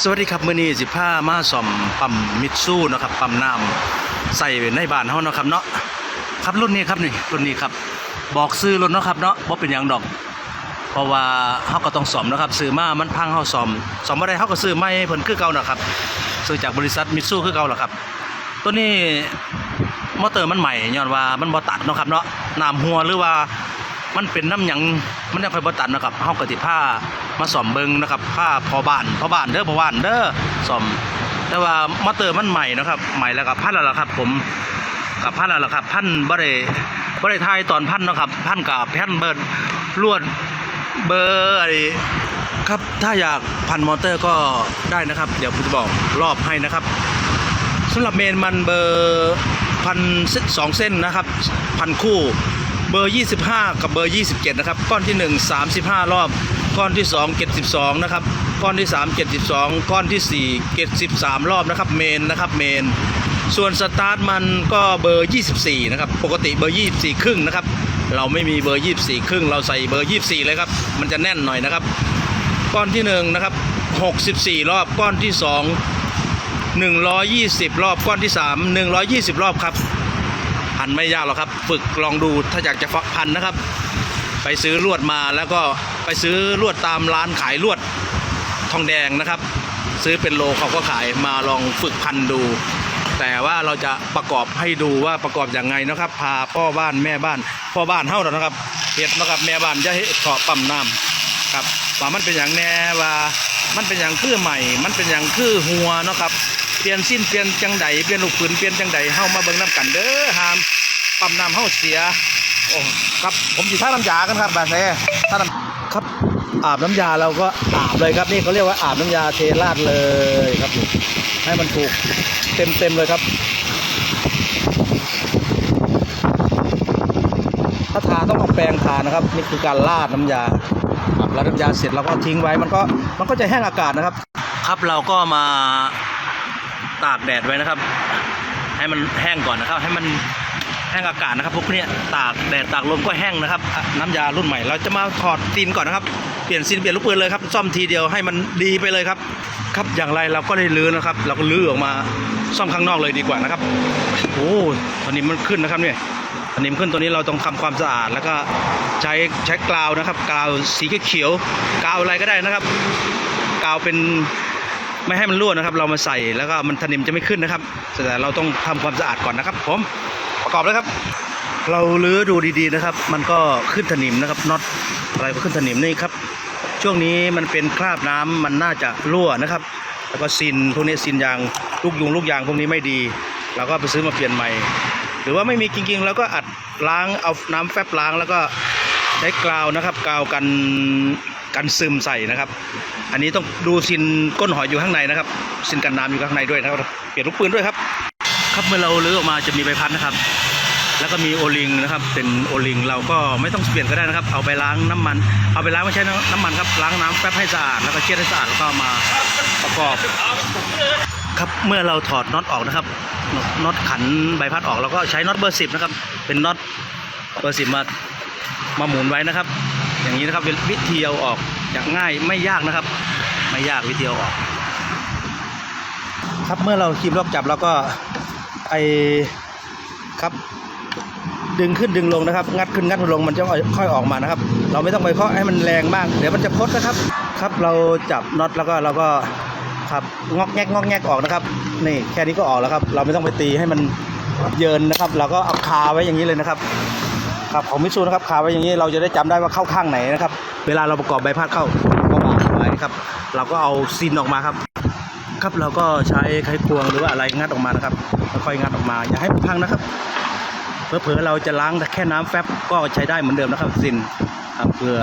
สวัสดีครับมื้อนี้สิพามาซ่อมปั๊มมิตซูนะครับปั๊มน้ำใส่ในบ้านเฮาเนาะครับเนาะครับรุ่นนี้ครับนี่รุ่นนี้ครับบอกซื้อรถเนาะครับเนาะบ่เป็นหยังดอก เพราะว่าเฮาก็ต้องซ่อมนะครับซื้อมามันพังเฮาซ่อมซ่อมบ่ได้เฮาก็ซื้อใหม่เพิ่นคือเก่าน่ะครับซื้อจากบริษัทมิตซูคือเก่าล่ะครับ ตัวนี้มอเตอร์มันใหม่ย้อนว่ามันบ่ตัดเนาะครับเนาะน้ำหัวหรือว่ามันเป็นน้ำหยังมันยังค่อยบ่ตัดนะครับเฮาก็สิพา มาซ่อมเบิงนะครับพาพอบ้านพอบ้านเด้อพอบ้านเด้อซ่อม แต่ว่ามอเตอร์มันใหม่นะครับ ใหม่แล้วก็พันแล้วล่ะครับ ผมกับพันแล้วล่ะครับ พันบ่ได้บ่ได้ทายตอนพันนะครับ พันกับพันเบิดลวดเบอร์อะไรครับถ้าอยากพันมอเตอร์ก็ได้นะครับ เดี๋ยวผมจะบอกรอบให้นะครับสำหรับเมนมันเบอร์พันสองเส้นนะครับพันคู่เบอร์ 25 กับเบอร์ 27 นะครับ ก้อนที่ 1 35 รอบ ก้อนที่ 2 72นะครับก้อนที่ 3 72 ก้อนที่ 4 73 รอบนะครับเมนนะครับเมน ส่วนสตาร์ทมันก็เบอร์ 24 นะครับ ปกติเบอร์ 24 ครึ่งนะครับ เราไม่มีเบอร์ 24 ครึ่ง เราใส่เบอร์ 24 เลยครับ มันจะแน่นหน่อยนะครับ ก้อนที่1นะครับ64 รอบ ก้อนที่ 2 120 รอบ ก้อนที่ 3 120 รอบครับ พันไม่ยากหรอกครับ ฝึกลองดูถ้าอยากจะฟักพันนะครับ ไปซื้อลวดมาแล้วก็ไปซื้อลวดตามร้านขายลวดทองแดงนะครับ ซื้อเป็นโลเขาก็ขายมาลองฝึกพันดู แต่ว่าเราจะประกอบให้ดูว่าประกอบอย่างไงนะครับ พาพ่อบ้านแม่บ้าน พ่อบ้านเท่านั้นนะครับเห็ดนะครับแม่บ้านจะให้ขอปั๊มน้ำครับว่ามันเป็นอย่างแน่ว่ามันเป็นอย่างคือใหม่ มันเป็นอย่างคือหัวนะครับเปลี่ยนสิ้นเปลี่ยนจังใดเปลี่ยนลูกปืนเปลี่ยนจังใดเฮามาเบิ่งน้ำกันเด้อหามปั๊มน้ำเฮาเสีย โอ้ครับผมสิท่าน้ำยากันครับบาเซ่ท่าน้ำครับอาบน้ำยาเราก็อาบเลยครับนี่เขาเรียกว่าอาบน้ำยาเทราดเลยครับนี่ให้มันถูกเต็มเต็มเลยครับถ้าทาต้องเอาแปรงทานะครับนี่คือการราดน้ำยาครับแล้วน้ำยาเสร็จเราก็ทิ้งไว้มันก็มันก็จะแห้งอากาศนะครับ ครับเราก็มาตากแดดไว้นะครับ ให้มันแห้งก่อนนะครับ ให้มัน แห้งอากาศนะครับพวกเนี้ยตากแดดตากลมก็แห้งนะครับ น้ำยารุ่นใหม่ เราจะมาถอดซีนก่อนนะครับเปลี่ยนซีนเปลี่ยนลูกปืนเลยครับซ่อมทีเดียวให้มันดีไปเลยครับ ครับอย่างไรเราก็ได้ลื้อนะครับ เราก็ลื้อออกมาซ่อมข้างนอกเลยดีกว่านะครับโอ้ตอนนี้มันขึ้นนะครับเนี่ยตอนนี้มันขึ้นตัวนี้เราต้องทำความสะอาดแล้วก็ใช้ใช้กาวนะครับกาวสีเขียวกาวอะไรก็ได้นะครับกาวเป็นไม่ให้มันรั่วนะครับ เรามาใส่แล้วก็มันสนิมจะไม่ขึ้นนะครับ แต่เราต้องทำความสะอาดก่อนนะครับผม ประกอบเลยครับ เราลื้อดูดีๆนะครับ มันก็ขึ้นสนิมนะครับน็อตอะไรก็ขึ้นสนิมนี่ครับ ช่วงนี้มันเป็นคราบน้ำมันน่าจะรั่วนะครับ แล้วก็ซินพวกนี้ซินยางลูกยุงลูกยางพวกนี้ไม่ดีเราก็ไปซื้อมาเปลี่ยนใหม่ หรือว่าไม่มีจริงๆเราก็อัดล้างเอาน้ำแฟบล้างแล้วก็ใช้กาวนะครับกาวกันกันซึมใส่นะครับ อันนี้ต้องดูซินก้นหอยอยู่ข้างในนะครับซินกันน้ำอยู่ข้างในด้วยนะครับเปลี่ยนลูกปืนด้วยครับ ครับเมื่อเราลื้อออกมาจะมีใบพัดนะครับ แล้วก็มีโอลิงนะครับ เป็นโอลิงเราก็ไม่ต้องเปลี่ยนก็ได้นะครับ เอาไปล้างน้ำมัน เอาไปล้างไม่ใช่น้ำมันครับล้างน้ำแป๊บให้สะอาดแล้วก็เช็ดให้สะอาดแล้วก็มาประกอบ ครับเมื่อเราถอดน็อตออกนะครับน็อตขันใบพัดออกเราก็ใช้น็อตเบอร์สิบนะครับ เป็นน็อตเบอร์สิบมามาหมุนไว้นะครับ อย่างนี้นะครับวิธีเอาออกอย่างง่ายไม่ยากนะครับ ไม่ยากวิธีเอาออก ครับเมื่อเราคีบล็อกจับเราก็ ไอครับ ดึงขึ้นดึงลงนะครับ งัดขึ้นงัดลงมันจะค่อยออกมานะครับ เราไม่ต้องไปเคาะให้มันแรงมากเดี๋ยวมันจะพดนะครับ ครับเราจับน็อตแล้วก็เราก็ครับงอกแงกงอกแงกออกนะครับ นี่แค่นี้ก็ออกแล้วครับ เราไม่ต้องไปตีให้มันเยินนะครับ เราก็เอาคาไว้อย่างนี้เลยนะครับครับของมิซูนะครับคาไว้อย่างนี้เราจะได้จำได้ว่าเข้าข้างไหนนะครับ เวลาเราประกอบใบพัดเข้าก็วางไว้ครับ เราก็เอาซินออกมาครับ ครับ เราก็ใช้ไขควงหรือว่าอะไรงัดออกมานะครับค่อยงัดออกมาอย่าให้พังนะครับเผลอๆเราจะล้างแต่แค่น้ำแฟบก็ใช้ได้เหมือนเดิมนะครับซินเผื่อ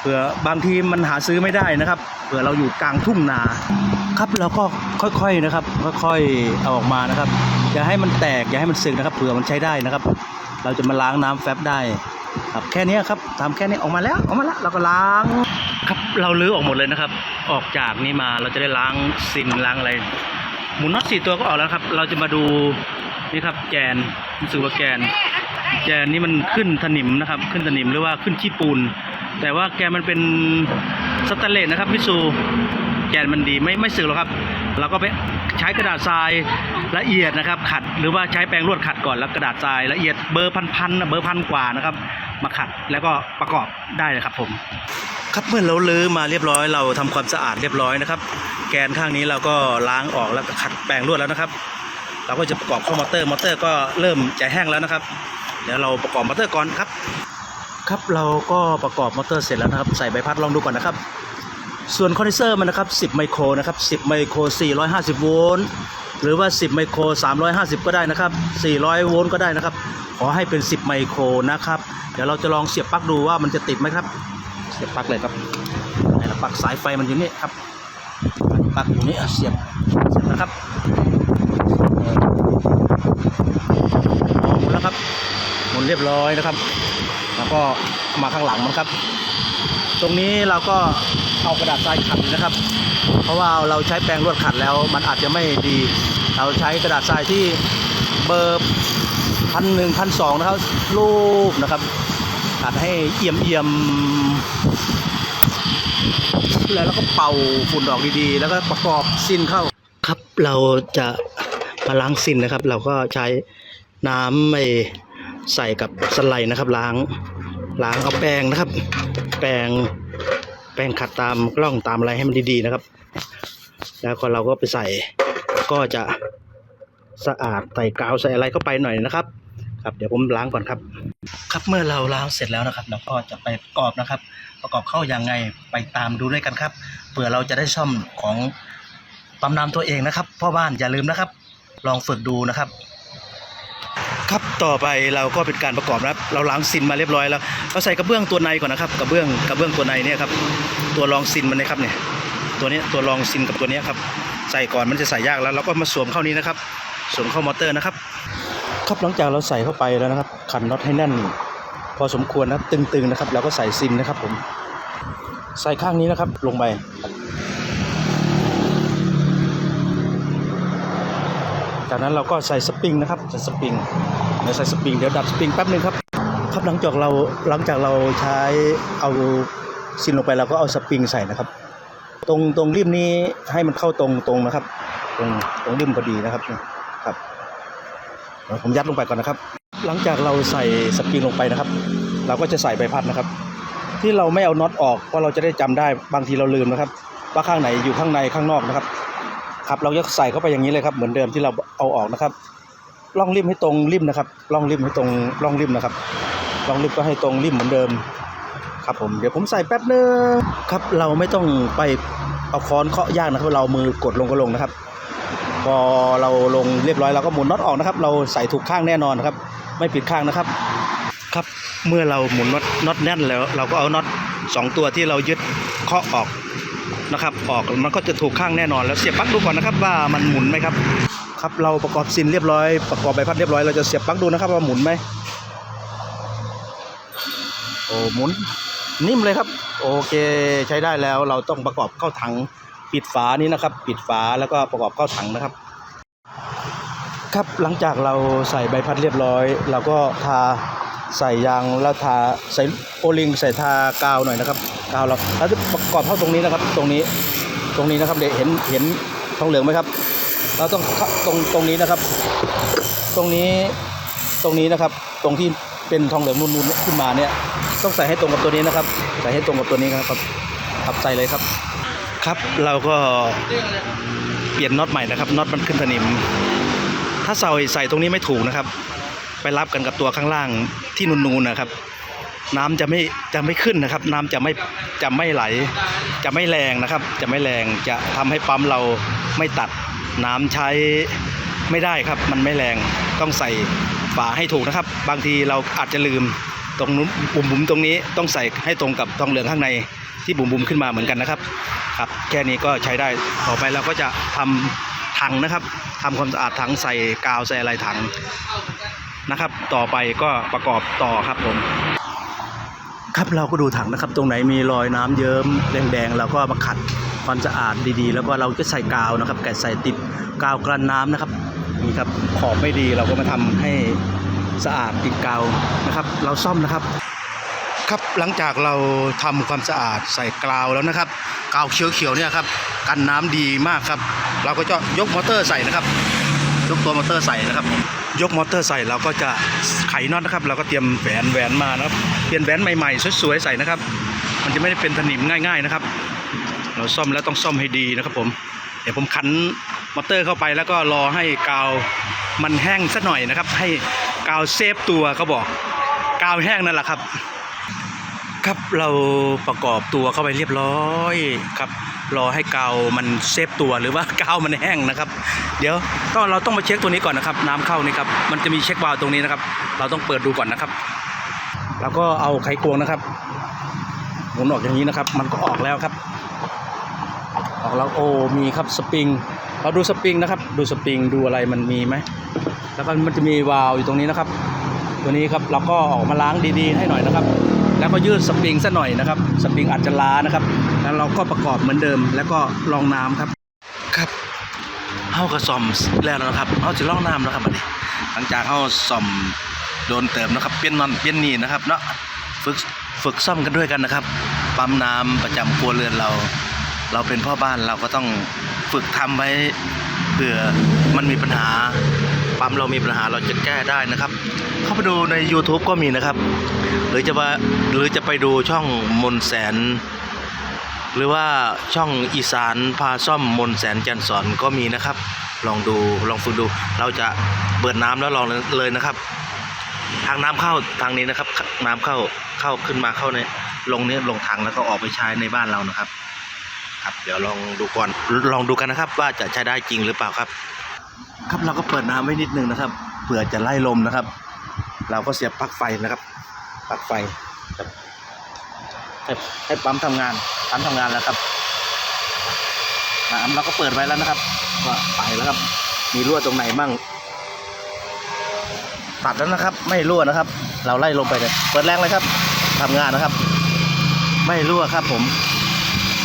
เผื่อบางทีมันหาซื้อไม่ได้นะครับเผื่อเราอยู่กลางทุ่งนาครับเราก็ค่อยๆนะครับ ค่อยๆเอาออกมานะครับ อย่าให้มันแตกอย่าให้มันสึกนะครับเผื่อมันใช้ได้นะครับ เราจะมาล้างน้ำแฟบได้ครับแค่นี้ครับทำแค่นี้ออกมาแล้วออกมาแล้วเราก็ล้างครับเราลื้อออกหมดเลยนะครับ ออกจากนี้มาเราจะได้ล้างซินล้างอะไร หมุนน็อตสี่ตัวก็ออกแล้วครับ เราจะมาดูนี่ครับแกนรู้สึกว่าแกน แกนนี่มันขึ้นถนิมนะครับ ขึ้นถนิมหรือว่าขึ้นขี้ปูน แต่ว่าแกนมันเป็นสแตนเลสนะครับมิตซูแกนมันดีไม่ไม่สึกหรอกครับ เราก็ไปใช้กระดาษทรายละเอียดนะครับ ขัดหรือว่าใช้แปรงลวดขัดก่อนแล้วกระดาษทรายละเอียดเบอร์พันๆนเบอร์พันกว่านะครับ มาขัดแล้วก็ประกอบได้เลยครับผม ครับเมื่อเราลื้อมาเรียบร้อยเราทำความสะอาดเรียบร้อยนะครับ แกนข้างนี้เราก็ล้างออกแล้วก็ขัดแปรงลวดแล้วนะครับ เราก็จะประกอบเข้ามอเตอร์มอเตอร์ก็เริ่มจะแห้งแล้วนะครับ เดี๋ยวเราประกอบมอเตอร์ก่อนครับ ครับเราก็ประกอบมอเตอร์เสร็จแล้วนะครับ ใส่ใบพัดลองดูก่อนนะครับ ส่วนคอนเดนเซอร์มันนะครับ 10 ไมโครนะครับ 10 ไมโคร 450 โวลต์ หรือว่า 10 ไมโคร 350 ก็ได้นะครับ 400 โวลต์ก็ได้นะครับ ขอให้เป็น 10 ไมโครนะครับ เดี๋ยวเราจะลองเสียบปลั๊กดูว่ามันจะติดไหมครับ เสียบปลั๊กเลยครับไหนละปลั๊กสายไฟมันอยู่นี่ครับ ปลั๊กอยู่นี่เสียบเสียบนะครับหมุนแล้วครับ หมุนเรียบร้อยนะครับ แล้วก็มาข้างหลังมันครับ ตรงนี้เราก็ เอากระดาษทรายขัดนะครับ เพราะว่าเราใช้แปรงลวดขัดแล้วมันอาจจะไม่ดี เราใช้กระดาษทรายที่เบอร์พันหนึ่งพันสองนะครับรูปนะครับขัดให้เอี่ยมเอี่ยมแล้วก็เป่าฝุ่นออกดีๆ แล้วก็ประกอบซินเข้าครับเราจะมาล้างซินนะครับ เราก็ใช้น้ำไม่ใส่กับสไลด์นะครับ ล้างล้างเอาแปรงนะครับ แปรง แปรงขัดตามกล้องตามอะไรให้มันดีๆนะครับ แล้วก็เราก็ไปใส่ก็จะสะอาดใส่กาวใส่อะไรเข้าไปหน่อยนะครับ ครับ เดี๋ยวผมล้างก่อนครับ ครับเมื่อเราล้างเสร็จแล้วนะครับเราก็จะไปประกอบนะครับ ประกอบเข้ายังไงไปตามดูด้วยกันครับเผื่อเราจะได้ซ่อมของปั๊มน้ำตัวเองนะครับพ่อบ้านอย่าลืมนะครับ ลองฝึกดูนะครับ ครับต่อไปเราก็เป็นการประกอบนะครับ เราล้างซินมาเรียบร้อยแล้วเราใส่กระเบื้องตัวในก่อนนะครับกระเบื้องกระเบื้องตัวในเนี่ยครับตัวรองซินมันนะครับเนี่ยตัวนี้ตัวรองซินกับตัวนี้ครับใส่ก่อนมันจะใส่ยากแล้วเราก็มาสวมเข้านี้นะครับสวมเข้ามอเตอร์นะครับ ครับหลังจากเราใส่เข้าไปแล้วนะครับขันน็อตให้แน่น พอสมควรนะครับตึงๆนะครับเราก็ใส่ซินนะครับผมใส่ข้างนี้นะครับลงไปครับ จากนั้นเราก็ใส่สปริงนะครับใส่สปริงเดี๋ยวใส่สปริงเดี๋ยวดัดสปริงแป๊บนึงครับครับหลังจากเราหลังจากเราใช้เอาซินลงไปเราก็เอาสปริงใส่นะครับ ตรงตรงริมนี้ให้มันเข้าตรงตรงนะครับ ตรงตรงริมพอดีนะครับครับผมยัดลงไปก่อนนะครับ หลังจากเราใส่สปริงลงไปนะครับ เราก็จะใส่ใบพัดนะครับ ที่เราไม่เอาน็อตออกเพราะเราจะได้จำได้บางทีเราลืมนะครับ ว่าข้างไหนอยู่ข้างในข้างนอกนะครับ ครับเราจะใส่เข้าไปอย่างนี้เลยครับเหมือนเดิมที่เราเอาออกนะครับล่องริมให้ตรงริมนะครับล่องริมให้ตรงล่องริมนะครับล่องริมก็ให้ตรงริมเหมือนเดิม ครับผมเดี๋ยวผมใส่แป๊บนึงครับ เราไม่ต้องไปเอาค้อนเคาะยากนะครับ เรามือกดลงก็ลงนะครับ พอเราลงเรียบร้อยเราก็หมุนน็อตออกนะครับ เราใส่ถูกข้างแน่นอนนะครับ ไม่ผิดข้างนะครับ ครับเมื่อเราหมุนน็อตน็อตแน่นแล้ว เราก็เอาน็อตสองตัวที่เรายึดเคาะออก นะครับออกมันก็จะถูกข้างแน่นอน แล้วเสียบปลั๊กดูก่อนนะครับว่ามันหมุนไหมครับครับเราประกอบซินเรียบร้อยประกอบใบพัดเรียบร้อยเราจะเสียบปลั๊กดูนะครับว่าหมุนไหมโอ้หมุนนิ่มเลยครับ โอเคใช้ได้แล้วเราต้องประกอบเข้าถังปิดฝานี้นะครับ ปิดฝาแล้วก็ประกอบเข้าถังนะครับ ครับหลังจากเราใส่ใบพัดเรียบร้อย เราก็ทา ใส่ยางแล้วทาใส่โอลิงใส่ทากาวหน่อยนะครับกาวเราแล้วจะประกอบเข้าตรงนี้นะครับ ตรงนี้ตรงนี้นะครับเด็กเห็นเห็นทองเหลืองไหมครับเราต้องตรงตรงนี้นะครับ ตรงนี้ตรงนี้นะครับ ตรงที่เป็นทองเหลืองนูนๆขึ้นมาเนี่ย ต้องใส่ให้ตรงกับตัวนี้นะครับ ใส่ให้ตรงกับตัวนี้ครับครับใส่เลยครับ ครับเราก็เปลี่ยนน็อตใหม่นะครับน็อตมันขึ้นสนิม ถ้าใส่ใส่ตรงนี้ไม่ถูกนะครับ ไปรับกันกับตัวข้างล่างที่นูนๆนะครับ น้ำจะไม่จะไม่ขึ้นนะครับ น้ำจะไม่จะไม่ไหล จะไม่แรงนะครับ จะไม่แรงจะทำให้ปั๊มเราไม่ตัดน้ำใช้ไม่ได้ครับ มันไม่แรงต้องใส่ฝาให้ถูกนะครับ บางทีเราอาจจะลืมตรงนู้นบุ๋มบุ๋มตรงนี้ต้องใส่ให้ตรงกับทองเหลืองข้างในที่บุ๋มบุ๋มขึ้นมาเหมือนกันนะครับครับ แค่นี้ก็ใช้ได้ต่อไปเราก็จะทำถังนะครับทำความสะอาดถังใส่กาวใส่อะไรถัง นะครับ ต่อไปก็ประกอบต่อครับผม ครับเราก็ดูถังนะครับ ตรงไหนมีรอยน้ำเยิ้มแดงๆเราก็มาขัดความสะอาดดีๆ แล้วก็เราก็ใส่กาวนะครับ แกะใส่ติดกาวกลั่นน้ำนะครับนี่ครับขอบไม่ดีเราก็มาทำให้สะอาดติดกาวนะครับ เราซ่อมนะครับครับหลังจากเราทำความสะอาดใส่กาวแล้วนะครับกาวเขียวๆเนี่ยครับกันน้ำดีมากครับ เราก็จะยกมอเตอร์ใส่นะครับ ยกตัวมอเตอร์ใส่นะครับ ยกมอเตอร์ใส่เราก็จะไขน็อตนะครับ เราก็เตรียมแหวนแหวนมานะครับเปลี่ยนแหวนใหม่ๆสวยๆใส่นะครับ มันจะไม่ได้เป็นถนิมง่าย ๆนะครับ เราซ่อมแล้วต้องซ่อมให้ดีนะครับ ผมเดี๋ยวผมขันมอเตอร์เข้าไปแล้วก็รอให้กาวมันแห้งสักหน่อยนะครับ ให้กาวเซฟตัวเขาบอกกาวแห้งนั่นแหละครับ ครับเราประกอบตัวเข้าไปเรียบร้อยครับ รอให้กาวมันเซฟตัวหรือว่ากาวมันแห้งนะครับ เดี๋ยวก็เราต้องมาเช็คตัวนี้ก่อนนะครับ น้ำเข้านี่ครับมันจะมีเช็ควาล์วตรงนี้นะครับ เราต้องเปิดดูก่อนนะครับ แล้วก็เอาไขควงนะครับหมุนออกอย่างนี้นะครับ มันก็ออกแล้วครับ ออกแล้วโอ้มีครับสปริงเราดูสปริงนะครับ ดูสปริงดูอะไรมันมีไหมแล้วก็มันจะมีวาล์วอยู่ตรงนี้นะครับ ตัวนี้ครับเราก็ออกมาล้างดีๆ ให้หน่อยนะครับ แล้วก็ยืดสปริงซะหน่อยนะครับ สปริงอาจจะล้านะครับ แล้วเราก็ประกอบเหมือนเดิม แล้วก็รองน้ำครับ ครับเฮากระซอมแล้วนะครับเฮาจะลองน้ำนะครับบัดนี้ หลังจากเฮาซ่อมโดนเติมนะครับ เปลี่ยนมันเปลี่ยนนี่นะครับเนาะฝึกฝึกซ่อมกันด้วยกันนะครับ ปั๊มน้ำประจำครัวเรือนเรา เราเป็นพ่อบ้านเราก็ต้องฝึกทำไว้เผื่อมันมีปัญหา ปั๊มเรามีปัญหาเราจะแก้ได้นะครับ เข้าไปดูใน YouTube ก็มีนะครับ หรือจะว่าหรือจะไปดูช่องมนแสน หรือว่าช่องอีสานพาซ่อมมนแสนจันสอนก็มีนะครับ ลองดูลองฝึกดู เราจะเปิดน้ำแล้วลองเลยนะครับ ทางน้ำเข้าทางนี้นะครับ น้ำเข้าเข้าขึ้นมาเข้าในลงเนี้ลงถังแล้วก็ออกไปใช้ในบ้านเรานะครับครับเดี๋ยวลองดูก่อนลองดูกันนะครับ ว่าจะใช้ได้จริงหรือเปล่าครับ ครับเราก็เปิดน้ำไว้นิดนึงนะครับเผื่อจะไล่ลมนะครับ เราก็เสียบปลั๊กไฟนะครับปลั๊กไฟให้ให้ปั๊มทำงานปั๊มทำงานแล้วครับน้ำเราก็เปิดไว้แล้วนะครับก็ไปแล้วครับ มีรั่วตรงไหนมั่งตัดแล้วนะครับ ไม่รั่วนะครับ เราไล่ลงไปเลยเปิดแรงเลยครับทำงานนะครับ ไม่รั่วครับผม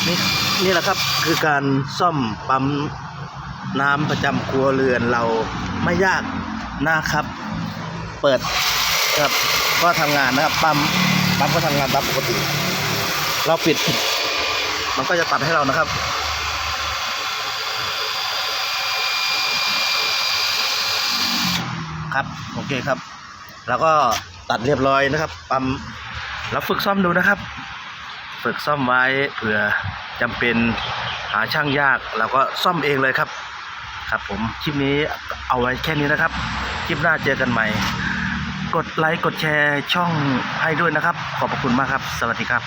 นี่นี่แหละครับคือการซ่อมปั๊ม น้ำประจำครัวเรือนเราไม่ยากนะครับ เปิดครับก็ทำงานนะครับปั๊มปั๊มก็ทำงานตามปกติ เราปิด มันก็จะตัดให้เรานะครับครับโอเคครับ แล้วก็ตัดเรียบร้อยนะครับ ปั๊มเราฝึกซ่อมดูนะครับ ฝึกซ่อมไว้เผื่อจำเป็นหาช่างยากเราก็ซ่อมเองเลยครับ ครับผมคลิปนี้เอาไว้แค่นี้นะครับ คลิปหน้าเจอกันใหม่ กดไลค์กดแชร์ช่องให้ด้วยนะครับ ขอบพระคุณมากครับ สวัสดีครับ